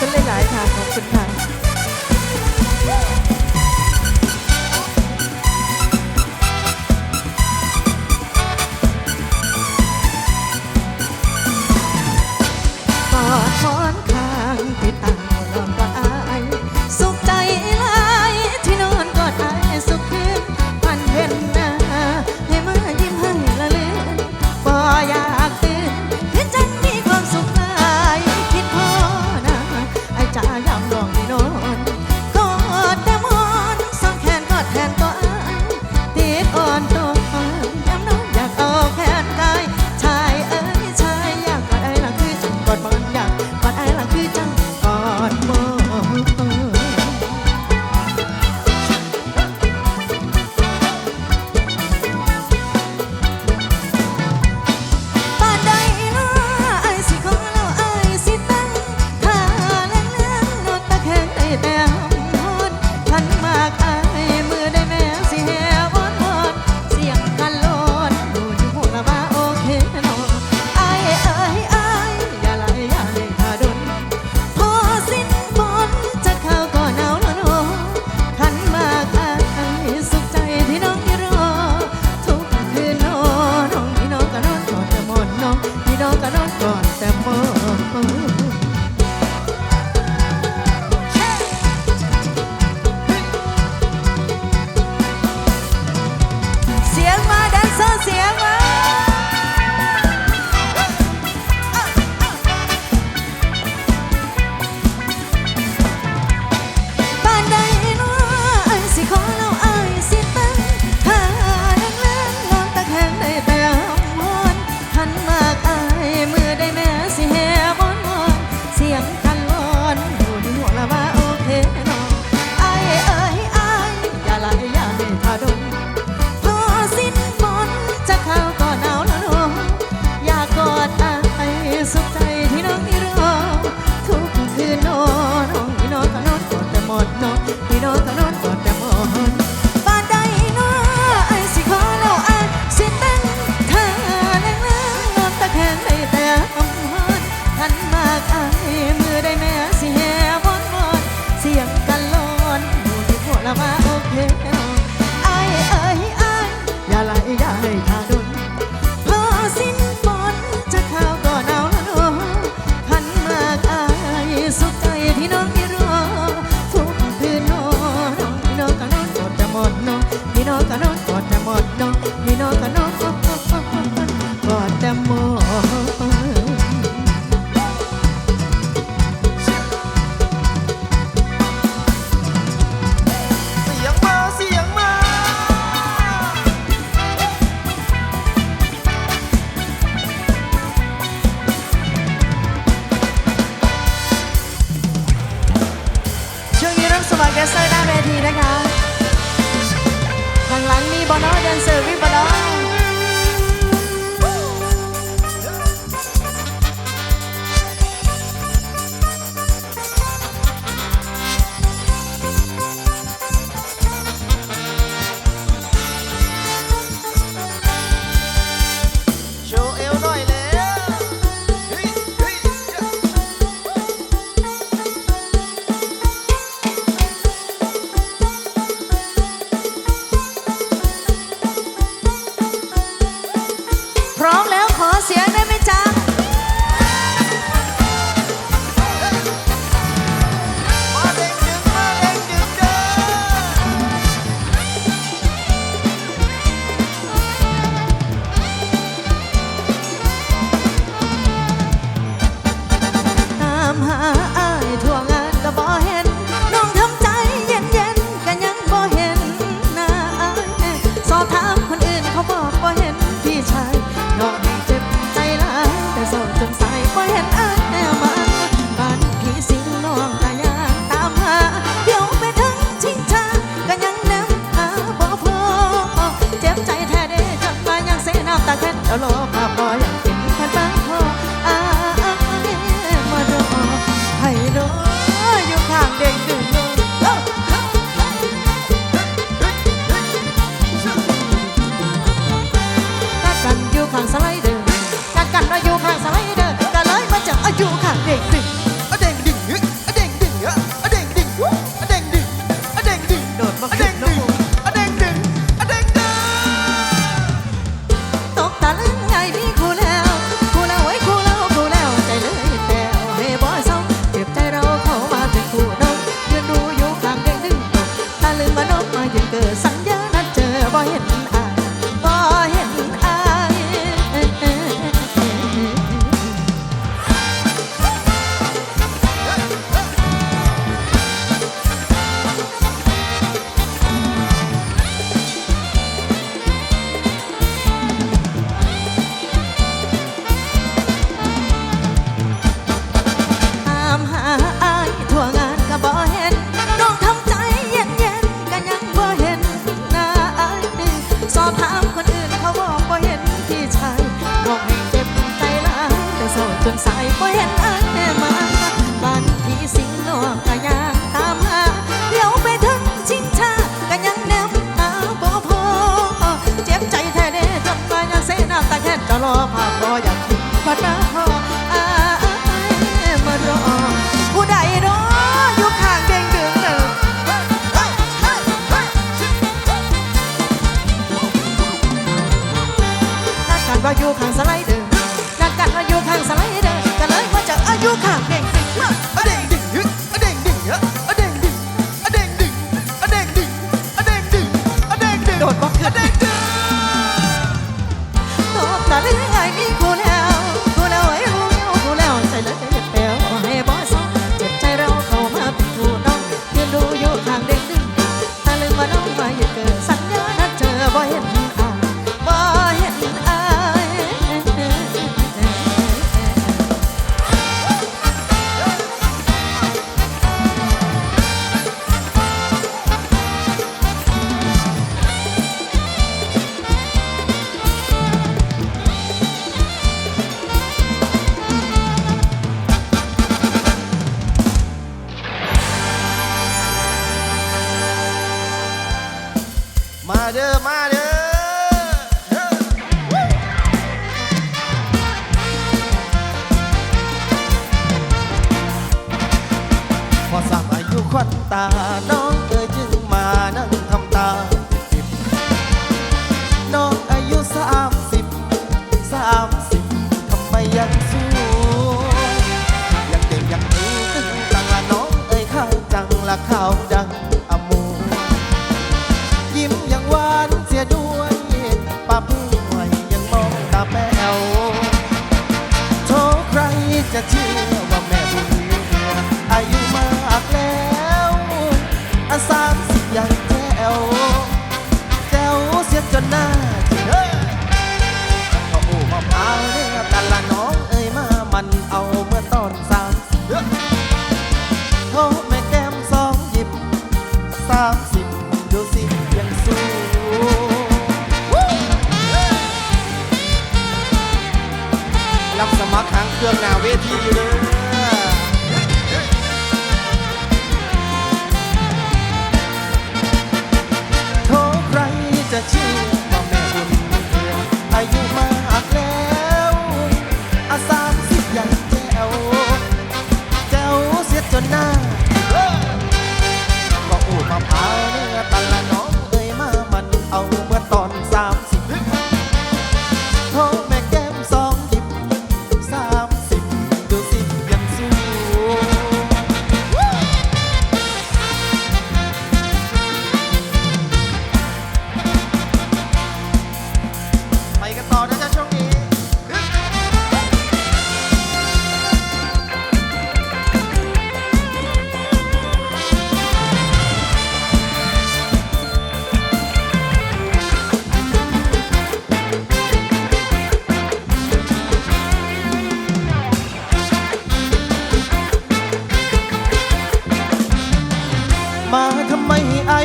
กันหลายๆค่ะขอบคุณค่ะ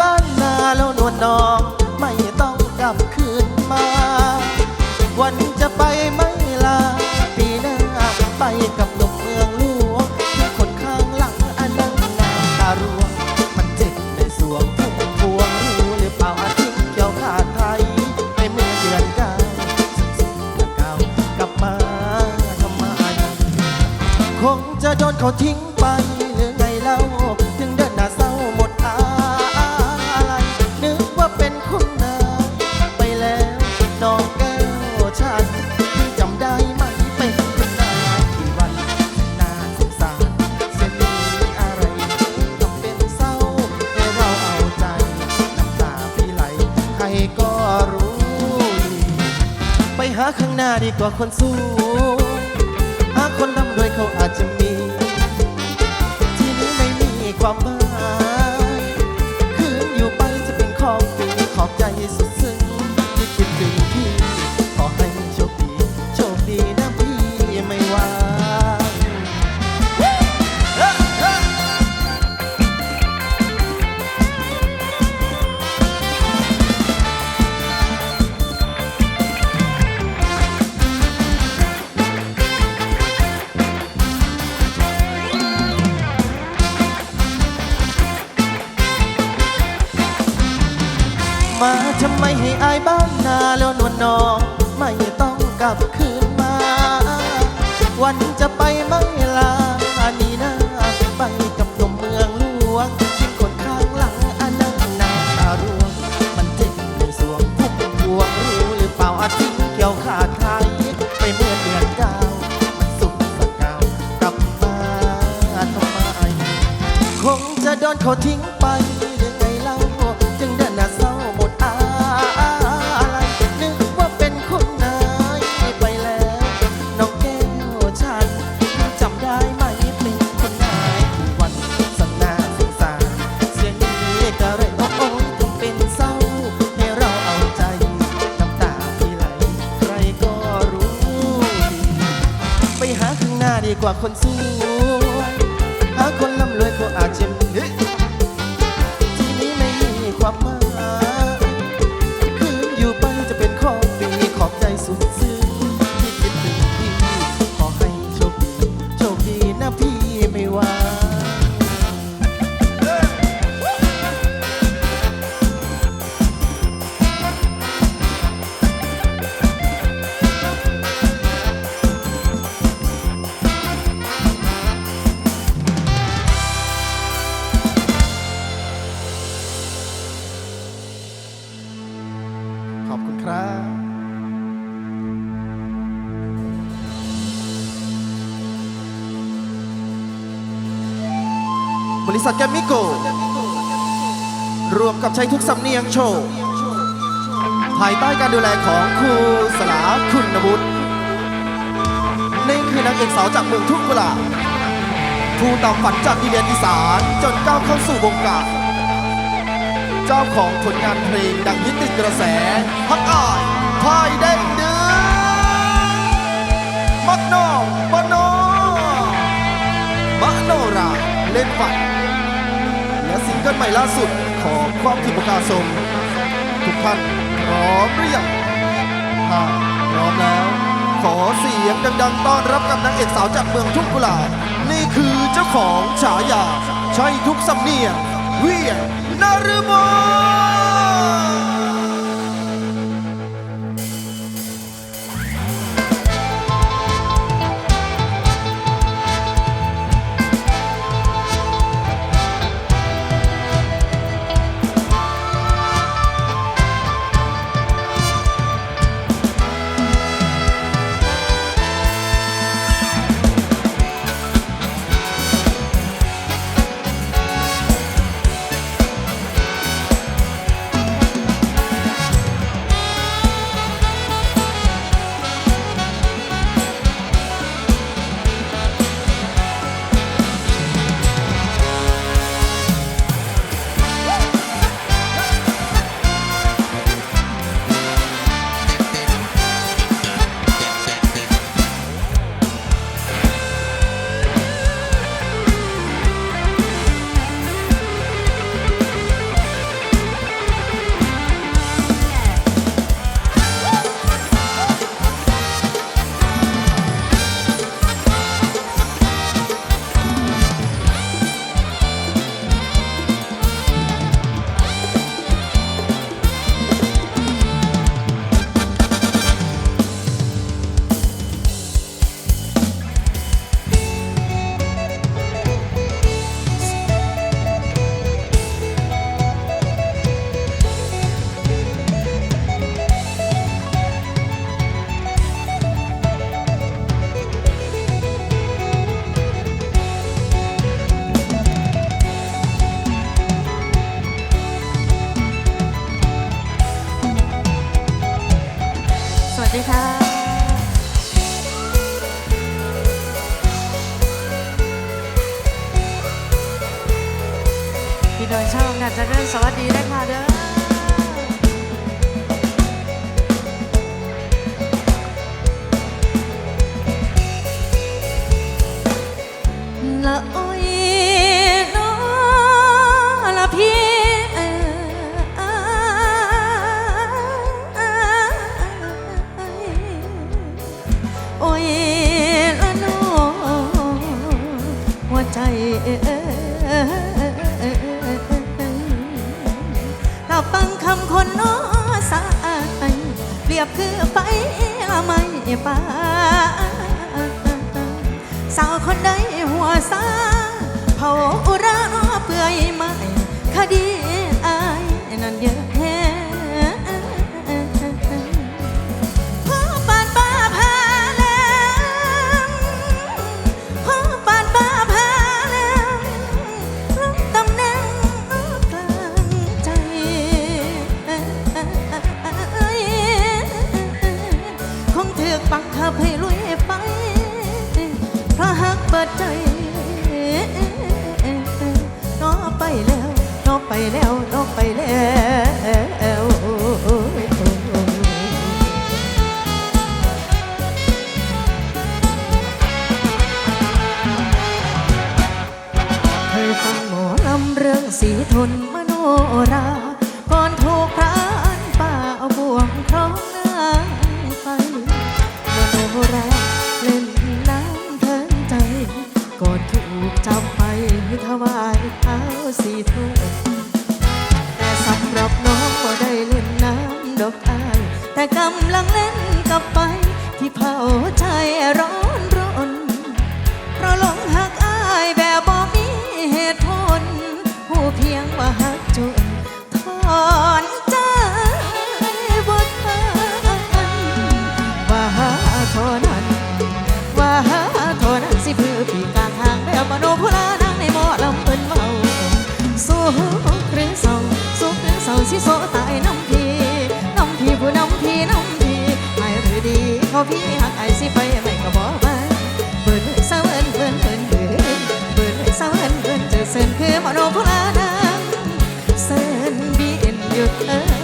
บ้านนาแล้วนวลน้อง ตัวคนสูงอาคนร่ำรวยเขาอาจจะ น้องไม่ต้องกลับคืนมา วันจะไปไม่ลานีนาไปกับหนุ่มเมืองหลวงทิ้งคนข้างหลังอันนั้นนาอารวงมันเจ็บในสวงพุ่มพวงรู้หรือเปล่าอาทิ้งเกี่ยวขาดใครไปเมื่อเดือนเก้ามันสุกสกาวกลับมาทำไมคงจะโดนเขาทิ้งไป บริษัทแกมมิโก รวมกับใช้ทุกสำเนียงโชว์ ภายใต้การดูแลของครูสลาคุณบุตรนี่คือนางเอกสาวจากเมืองทุ่งกุลาผู้ตามฝันจากดินแดนอีสานจนก้าวเข้าสู่วงการ เจ้าของผลงานเพลงดังฮิตติดกระแสพักอายพายเด้งเดือมักโนมโนมโนราเล่นฝัน เกิลใหม่ล่าสุดของความผิดประกาศมทุกท่านพร้อมหรือยังถ้าพร้อมแล้ว ขอเสียงดังๆต้อนรับกับนางเอกสาวจากเมืองทุ่งกุลานี่คือเจ้าของฉายาใช่ทุกสำเนียงเวียนารุโมส ถ้าฟังคำคนน้อสายเปรียบคือไฟไม่ไป่าสาวคนใดหัวซาเผาอุระเปื่อยไหมคดี หรือเศร้าสุขหรือเศร้าสิโซตายน้ำพีน้ำพีผู้น้ำพีน้ำพีหายหรือดีเขาพี่หักไอสิไปไม่ก็บอกไปเบิ่เเศร้าเอิญเปิดเผยเปิดเผยเศร้าเอิญเปิดเจอเส้นคือมโนพลานังเส้นบีเอ็นหยุดเออ